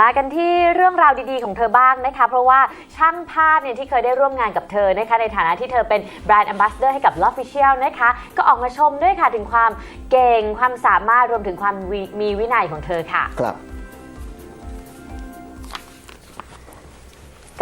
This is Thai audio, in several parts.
มากันที่เรื่องราวดีๆของเธอบ้างนะคะ เพราะว่าช่างภาพเนี่ยที่เคยได้ร่วมงานกับเธอนะคะในฐานะที่เธอเป็นแบรนด์แอมบาสเดอร์ให้กับ l o f f i c i a l นะคะก็ออกมาชมด้วยค่ะถึงความเก่งความสามารถรวมถึงความมีวินัยของเธอค่ะ ครับ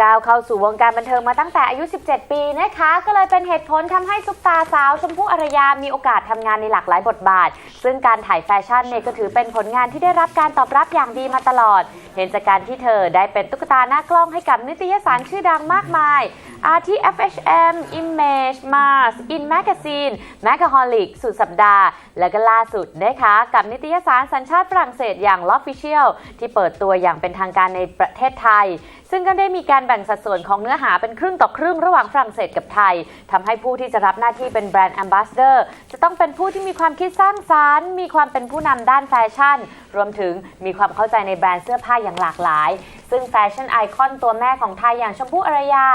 ก้าวเข้าสู่วงการบันเทิงมาตั้งแต่อายุ 17 ปีนะคะ ก็เลยเป็นเหตุผลทำให้ซุปตาสาวชมพู่อารยา มีโอกาสทำงานในหลากหลายบทบาท ซึ่งการถ่ายแฟชั่นเนี่ยก็ถือเป็นผลงานที่ได้รับการตอบรับอย่างดีมาตลอด เห็นจากการที่เธอได้เป็นตุ๊กตาหน้ากล้องให้กับนิตยสารชื่อดังมากมายอาทิ FHM Image Mars In Magazine m a c a h o l i c สุดสัปดาห์ และก็ล่าสุดนะคะกับนิตยสารสัญชาติฝรั่งเศสอย่าง L'Official ที่เปิดตัวอย่างเป็นทางการในประเทศไทย ซึ่งก็ได้มีการแบ่งสัดส่วนของเนื้อหาเป็นครึ่งต่อครึ่งระหว่างฝรั่งเศสกับไทยทำให้ผู้ที่จะรับหน้าที่เป็นแบรนด์ Ambassador จะต้องเป็นผู้ที่มีความคิดสร้างสารรค์ มีความเป็นผู้นำด้านแฟชั่น รวมถึงมีความเข้าใจในแบรนด์เสื้อผ้าอย่างหลากหลาย ซึ่งแฟชั่นไอคอนตัวแม่ของไทยอย่างชมพู่อารยา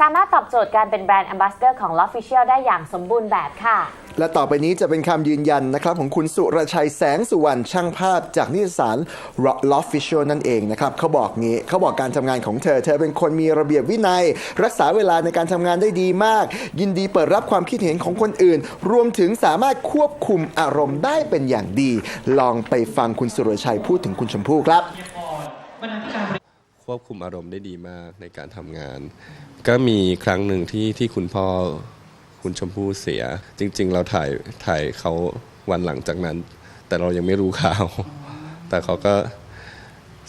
สามารถตอบโจทย์การเป็นแบรนด์ Ambassador ของ L'Official ได้อย่างสมบูรณ์แบบค่ะ และต่อไปนี้จะเป็นคำยืนยันนะครับของคุณสุรชัยแสงสุวรรณช่างภาพจากนิตยสาร l o f f i c i a l นั่นเองนะครับเขาบอกงี้เขาบอกการทำงานของเธอ เธอเป็นคนมีระเบียบวินัย รักษาเวลาในการทำงานได้ดีมาก ยินดีเปิดรับความคิดเห็นของคนอื่น รวมถึงสามารถควบคุมอารมณ์ได้เป็นอย่างดี ลองไปฟังคุณสุรชัยพูดถึงคุณชมพู่ครับควบคุมอารมณ์ได้ดีมากในการทำงาน ก็มีครั้งหนึ่งที่ที่คุณพ่อ คุณชมพู่เสีย จริง ๆ เราถ่ายถ่ายเขาวันหลังจากนั้น แต่เรายังไม่รู้ข่าว แต่เขาก็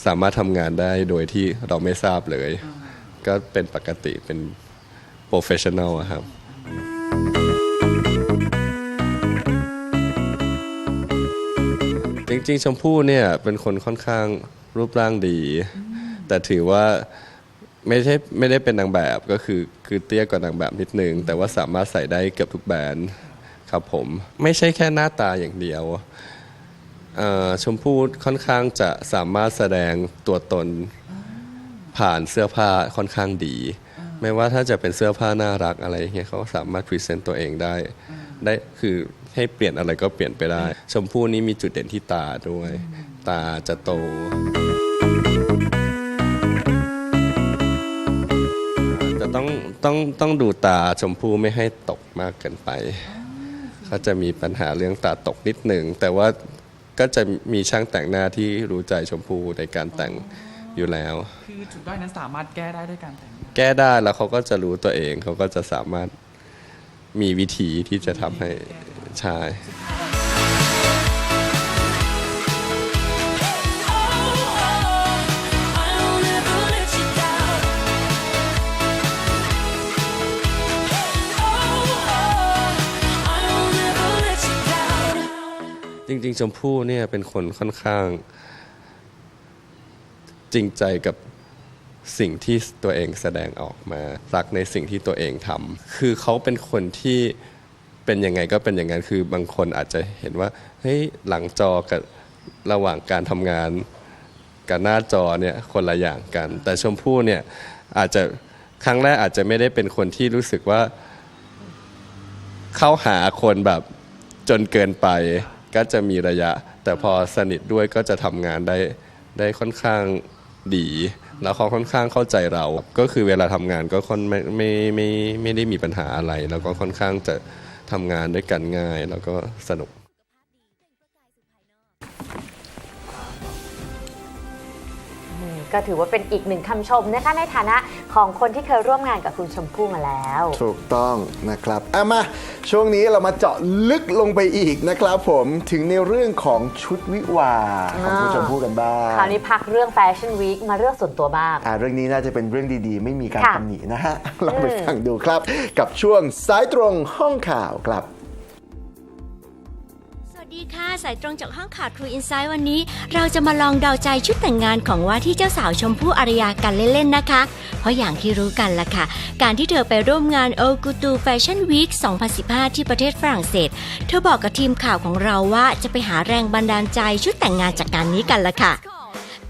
สามารถทำงานได้โดยที่เราไม่ทราบเลย ก็เป็นปกติเป็นโปรเฟชชั่นอลครับจริงๆชมพู่เนี่ยเป็นคนค่อนข้างรูปร่างดี แต่ถือว่า ไม่ใช่ไม่ได้เป็นนางแบบก็คือคือเตี้ยกว่านางแบบนิดนึง แต่ว่าสามารถใส่ได้เกือบทุกแบรนด์ครับผม ไม่ใช่แค่หน้าตาอย่างเดียวเอ่อชมพู่ค่อนข้างจะสามารถแสดงตัวตนผ่านเสื้อผ้าค่อนข้างดี ไม่ว่าถ้าจะเป็นเสื้อผ้าน่ารักอะไรเงี้ยเขาก็สามารถพรีเซนต์ตัวเองได้ ได้คือให้เปลี่ยนอะไรก็เปลี่ยนไปได้ ชมพู่นี่มีจุดเด่นที่ตาด้วย ตาจะโต ต่ต้องต้องต้องดูตาชมพู่ไม่ให้ตกมากเกินไป เขาจะมีปัญหาเรื่องตาตกนิดหนึ่ง แต่ว่าก็จะมีช่างแต่งหน้าที่รู้ใจชมพู่ในการแต่งอยู่แล้ว คือจุดด้อยนั้นสามารถแก้ได้ด้วยการแต่งหน้าแก้ได้แล้วเขาก็จะรู้ตัวเองเขาก็จะสามารถมีวิธีที่จะทำให้ใช่ จริง ๆ ชมพู่เนี่ยเป็นคนค่อนข้าง จริงใจกับสิ่งที่ตัวเองแสดงออกมารักในสิ่งที่ตัวเองทำคือเขาเป็นคนที่เป็นยังไงก็เป็นอย่างนั้นคือบางคนอาจจะเห็นว่าเฮ้ยหลังจอกับระหว่างการทำงานกับหน้าจอเนี่ยคนละอย่างกัน แต่ชมพู่เนี่ยอาจจะครั้งแรกอาจจะไม่ได้เป็นคนที่รู้สึกว่า เข้าหาคนแบบจนเกินไป ก็จะมีระยะ แต่พอสนิทด้วยก็จะทำงานได้ได้ค่อนข้างดีแล้วเขาค่อนข้างเข้าใจเรา ก็คือเวลาทำงานก็ค่อนไม่ไม่ไม่ไม่ได้มีปัญหาอะไร แล้วก็ค่อนข้างจะทำงานด้วยกันง่าย แล้วก็สนุก ก็ถือว่าเป็นอีกหนึ่งคำชมนะคะในฐานะของคนที่เคยร่วมงานกับคุณชมพู่มาแล้ว ถูกต้องนะครับเอามาช่วงนี้เรามาเจาะลึกลงไปอีกนะครับผมถึงในเรื่องของชุดวิวาห์ของคุณอ่าชมพู่กันบ้างคราวนี้พักเรื่องแฟชั่นวีคมาเรื่องส่วนตัวบ้างอ่าเรื่องนี้น่าจะเป็นเรื่องดีๆ ไม่มีการค่ะตำหนินะฮะลองไปฟังดูครับ กับช่วงสายตรงห้องข่าวครับสวัส ดีค่ะ สายตรงจากห้องข่าว True Insight วันนี้ เราจะมาลองเดาใจชุดแต่งงานของว่าที่เจ้าสาวชมพู่อารยากันเล่น ๆ นะคะ เพราะอย่างที่รู้กันล่ะค่ะ การที่เธอไปร่วมงานโอกูตูแฟชั่นวีค2015 ที่ประเทศฝรั่งเศส เธอบอกกับทีมข่าวของเราว่าจะไปหาแรงบันดาลใจชุดแต่งงานจากงานนี้กันล่ะค่ะ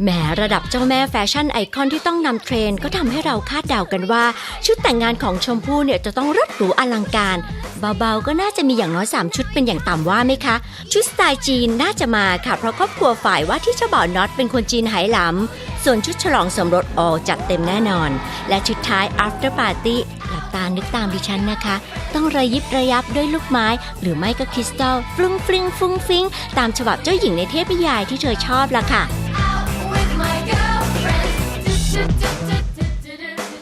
แหมระดับเจ้าแม่แฟชั่นไอคอนที่ต้องนำเทรนก็ทำให้เราคาดเดากันว่า ชุดแต่งงานของชมพู่เนี่ยจะต้องรดหรูอลังการ เบาๆก็น่าจะมีอย่างน้อย 3 ชุดเป็นอย่างต่ำว่าไหมคะ ชุดสไตล์จีนน่าจะมาค่ะ เพราะครอบครัวฝ่ายว่าที่เจ้าบ่าวน็อตเป็นคนจีนไหหลำส่วนชุดฉลองสมรสออจัดเต็มแน่นอน และชุดท้าย after party หลับตานึกตามดิฉันนะคะ ต้องระยิบระยับด้วยลูกไม้ หรือไม่ก็คริสตัลฟรุ้งฟริ้งฟุ้งฟิ้งตามฉบับเจ้าหญิงในเทพนิยายที่เธอชอบละค่ะ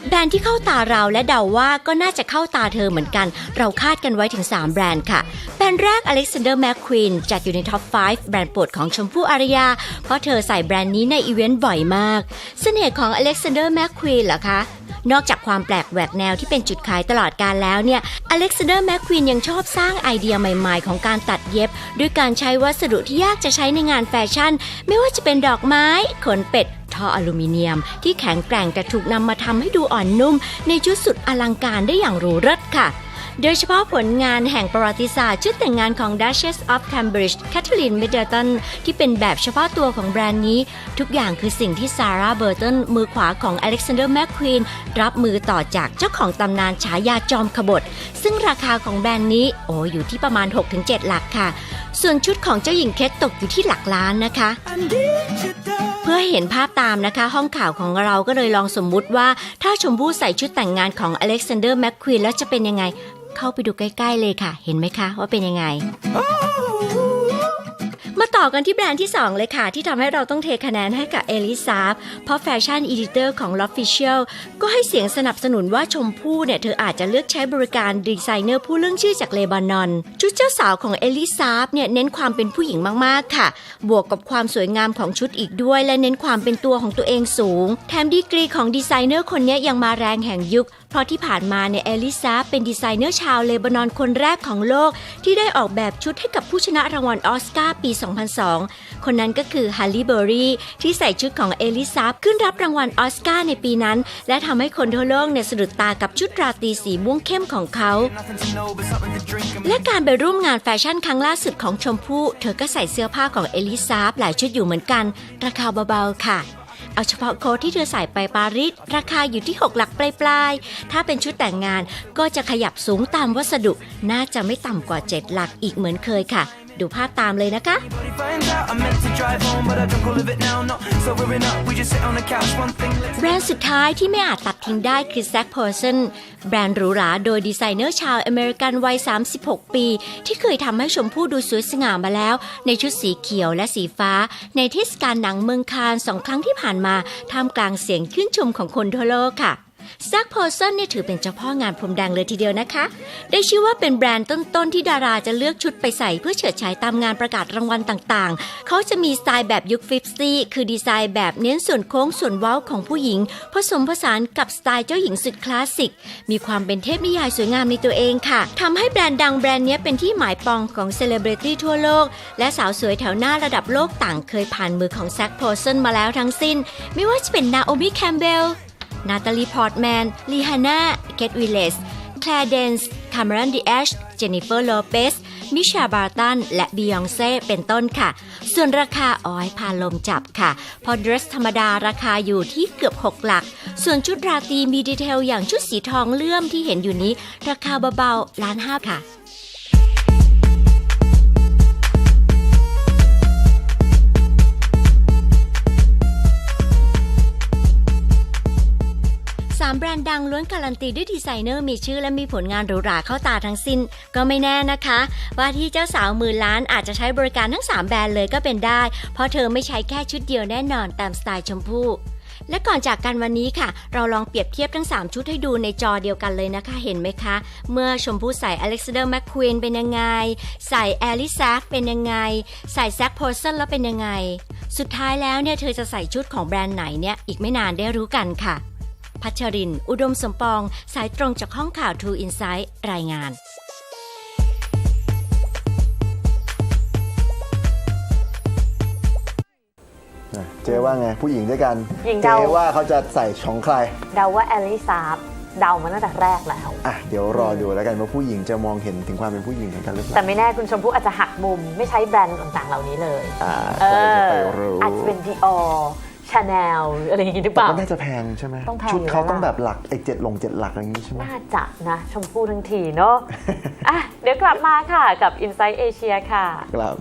แบรนด์ที่เข้าตาเราและเดาว่าก็น่าจะเข้าตาเธอเหมือนกัน เราคาดกันไว้ถึง 3 แบรนด์ค่ะ แบรนด์แรก Alexander McQueen จัดอยู่ในท็อป 5 แบรนด์โปรดของชมพู่อารยา เพราะเธอใส่แบรนด์นี้ในอีเวนต์บ่อยมาก เสน่ห์ของ Alexander McQueen เหรอคะ นอกจากความแปลกแหวกแนวที่เป็นจุดขายตลอดการแล้วเนี่ยอเล็กซานเดอร์แมคควีนยังชอบสร้างไอเดียใหม่ๆ ของการตัดเย็บ ด้วยการใช้วัสดุที่ยากจะใช้ในงานแฟชั่น ไม่ว่าจะเป็นดอกไม้ขนเป็ดท่ออลูมิเนียม ที่แข็งแกร่งแต่ถูกนำมาทำให้ดูอ่อนนุ่ม ในชุดสุดอลังการได้อย่างหรูเลิศค่ะ โดยเฉพาะผลงานแห่งประวัติศาสตร์ชุดแต่งงานของ Duchess of Cambridge Catherine Middleton ที่เป็นแบบเฉพาะตัวของแบรนด์นี้ ทุกอย่างคือสิ่งที่ซาร่าเบอร์ตันมือขวาของ Alexander McQueen รับมือต่อจากเจ้าของตำนานฉายาจอมขบฏ ซึ่งราคาของแบรนด์นี้ โอ้อยู่ที่ประมาณ 6-7 หลักค่ะ ส่วนชุดของเจ้าหญิงเคทตกอยู่ที่หลักล้านนะคะเพื่อเห็นภาพตามนะคะ ห้องข่าวของเราก็เลยลองสมมุติว่า ถ้าชมพู่ใส่ชุดแต่งงานของอเล็กซานเดอร์แมคควีนแล้วจะเป็นยังไง เข้าไปดูใกล้ ๆ เลยค่ะ เห็นไหมคะว่าเป็นยังไง มาต่อกันที่แบรนด์ที่ 2 เลยค่ะ ที่ทำให้เราต้องเทคะแนนให้กับเอลิซาเพราะแฟชั่นอีดิเตอร์ของ l o f f i c i a l ก็ให้เสียงสนับสนุนว่าชมพู่เนี่ย เธออาจจะเลือกใช้บริการดีไซเนอร์ผู้เรื่องชื่อจากเลบานอน ชุดเจ้าสาวของเอลิซาเนี่ย เน้นความเป็นผู้หญิงมากๆค่ะ บวกกับความสวยงามของชุดอีกด้วย และเน้นความเป็นตัวของตัวเองสูง แถมดีกรีของดีไซเนอร์คนนี้ยังมาแรงแห่งยุคเพราะที่ผ่านมาเนี่ยเอลิซาเป็นดีไซเนอร์ชาวเลบานอนคนแรกของโลก ที่ได้ออกแบบชุดให้กับผู้ชนะรางวัลออสการ์ปี 2002 คนนั้นก็คือฮัลลีเบอรี่ที่ใส่ชุดของเอลิซาขึ้นรับรางวัลออสการ์ในปีนั้น และทำให้คนทั่วโลกเนี่ยสะดุดตากับชุดราตรีสีม่วงเข้มของเขา และการไปร่วมงานแฟชั่นครั้งล่าสุดของชมพู่ เธอก็ใส่เสื้อผ้าของเอลิซาหลายชุดอยู่เหมือนกัน ราคาเบาๆค่ะ เอาเฉพาะโค้ทที่เธอใส่ไปปารีสราคาอยู่ที่ 6 หลักปลายๆ ถ้าเป็นชุดแต่งงานก็จะขยับสูงตามวัสดุ น่าจะไม่ต่ำกว่า 7 หลักอีกเหมือนเคยค่ะ ดูภาพตามเลยนะคะ แบรนด์สุดท้ายที่ไม่อาจตัดทิ้งได้คือ z a c p o r s o n แบรนด์หรูหราโดยดีไซเนอร์ชาวอเมริกันวัย 36 ปี ที่เคยทำให้ชมพู่ดูสวยสง่ามาแล้ว ในชุดสีเขียวและสีฟ้า ในเทศกาลหนังเมืองคานสองครั้งที่ผ่านมาท่ามกลางเสียงชื่นชมของคนทั่วโลกค่ะ z a c p o r s o n เนี่ยถือเป็นเจ้าพ่องานพรมแดงเลยทีเดียวนะคะ ได้ชื่อว่าเป็นแบรนด์ต้นๆที่ดาราจะเลือกชุดไปใส่เพื่อเฉิดฉายตามงานประกาศรางวัลต่างๆ เขาจะมีสไตล์แบบยุค50คือดีไซน์แบบเน้นส่วนโค้งส่วนเว้าของผู้หญิง ผสมผสานกับสไตล์เจ้าหญิงสุดคลาสสิก มีความเป็นเทพนิยายสวยงามในตัวเองค่ะทำให้แบรนด์ดังแบรนด์นี้เป็นที่หมายปองของเซเลบริตี้ทั่วโลก และสาวสวยแถวหน้าระดับโลกต่างเคยผ่านมือของแซคโพสันมาแล้วทั้งสิ้น ไม่ว่าจะเป็นนาโอมิแคมเบล นาตาลีพอร์ตแมนลีฮาน่าเกตวิลเลสแคลเดนส์คามรอนดิแอช เจนนิเฟอร์โลเปส มิชาบาร์ตัน และบียองเซ่เป็นต้นค่ะ ส่วนราคาอ้อยพาลมจับค่ะ พอเดรสธรรมดาราคาอยู่ที่เกือบ 6 หลัก ส่วนชุดราตรีมีดีเทลอย่างชุดสีทองเลื่อมที่เห็นอยู่นี้ ราคาเบาๆล้านห้าค่ะ สามแบรนด์ดังล้วนการันตีด้วยดีไซเนอร์มีชื่อและมีผลงานหรูหราเข้าตาทั้งสิ้น ก็ไม่แน่นะคะ ว่าที่เจ้าสาวหมื่นล้านอาจจะใช้บริการทั้ง 3 แบรนด์เลยก็เป็นได้ เพราะเธอไม่ใช้แค่ชุดเดียวแน่นอนตามสไตล์ชมพู่และก่อนจากกันวันนี้ค่ะ เราลองเปรียบเทียบทั้ง 3 ชุดให้ดูในจอเดียวกันเลยนะคะ เห็นไหมคะ เมื่อชมพู่ใส่ Alexander McQueen เป็นยังไง ใส่แอลิซาเป็นยังไง ใส่แซคโพสันแล้วเป็นยังไง สุดท้ายแล้วเนี่ยเธอจะใส่ชุดของแบรนด์ไหนเนี่ย อีกไม่นานได้รู้กันค่ะ พัชริน อุดมสมปอง สายตรงจากห้องข่าว True Insight รายงานอะเจ๊ว่าไง ผู้หญิงด้วยกัน หญิงเจ๊เดาว่าเขาจะใส่ของใคร เดาว่าแอลลิซาเดามาตั้งแต่แรกแล้ว อะเดี๋ยวรอดูแล้วกันว่าผู้หญิงจะมองเห็นถึงความเป็นผู้หญิงเหมือนกันหรือเปแต่ล่าไม่แน่คุณชมพู่อาจจะหักมุม ไม่ใช้แบรนด์ต่างๆ เหล่านี้เลย อ่าเอใครจะอไปรู้อาจจะเป็นดีออ ชาแนลอะไรอย่างงี้หรือเปแต่ล่าก็น่าจะแพงใช่ไหมต้องแพงชุดเขาอยู่แล้วต้องแบบหลักไอ้เจ็ดลงเจ็ดหลักอะไรอย่างนี้ใช่ไหมน่าจะนะ ชมพู่ทั้งทีเนาะอะเดี๋ยวกลับมาค่ะกับ Inside Asia ค่ะ ครับ